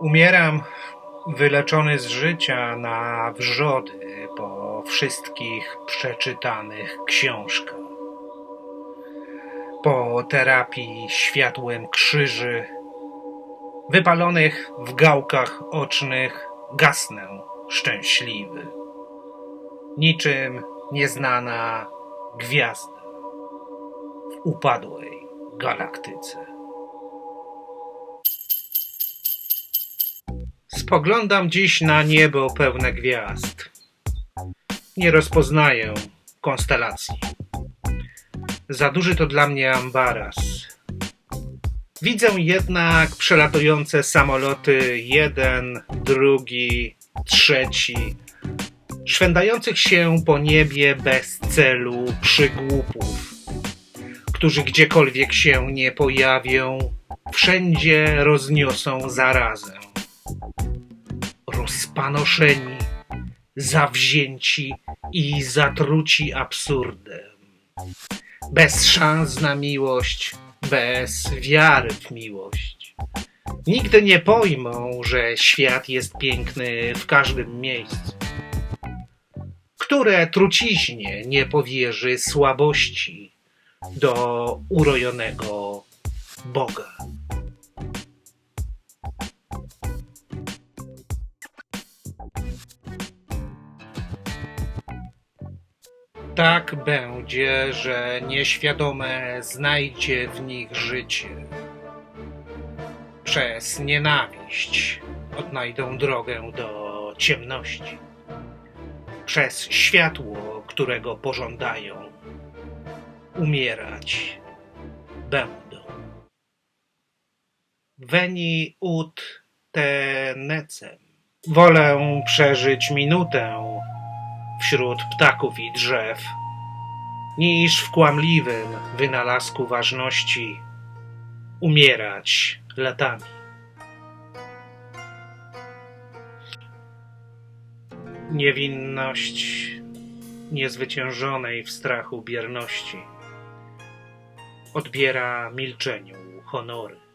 Umieram wyleczony z życia na wrzody po wszystkich przeczytanych książkach. Po terapii światłem krzyży, wypalonych w gałkach ocznych, gasnę szczęśliwy. Niczym nieznana gwiazda w upadłej galaktyce. Spoglądam dziś na niebo pełne gwiazd. Nie rozpoznaję konstelacji. Za duży to dla mnie ambaras. Widzę jednak przelatujące samoloty, jeden, drugi, trzeci, szwendających się po niebie bez celu przygłupów, którzy gdziekolwiek się nie pojawią, wszędzie rozniosą zarazę rozpanoszeni, zawzięci i zatruci absurdem. Bez szans na miłość, bez wiary w miłość. Nigdy nie pojmą, że świat jest piękny w każdym miejscu. Które truciźnie nie powierzy słabości do urojonego Boga. Tak będzie, że nieświadome znajdzie w nich życie. Przez nienawiść odnajdą drogę do ciemności. Przez światło, którego pożądają, umierać będą. Veni ut tenecem. Wolę przeżyć minutę wśród ptaków i drzew, niż w kłamliwym wynalazku ważności umierać latami. Niewinność niezwyciężonej w strachu bierności odbiera milczeniu honory.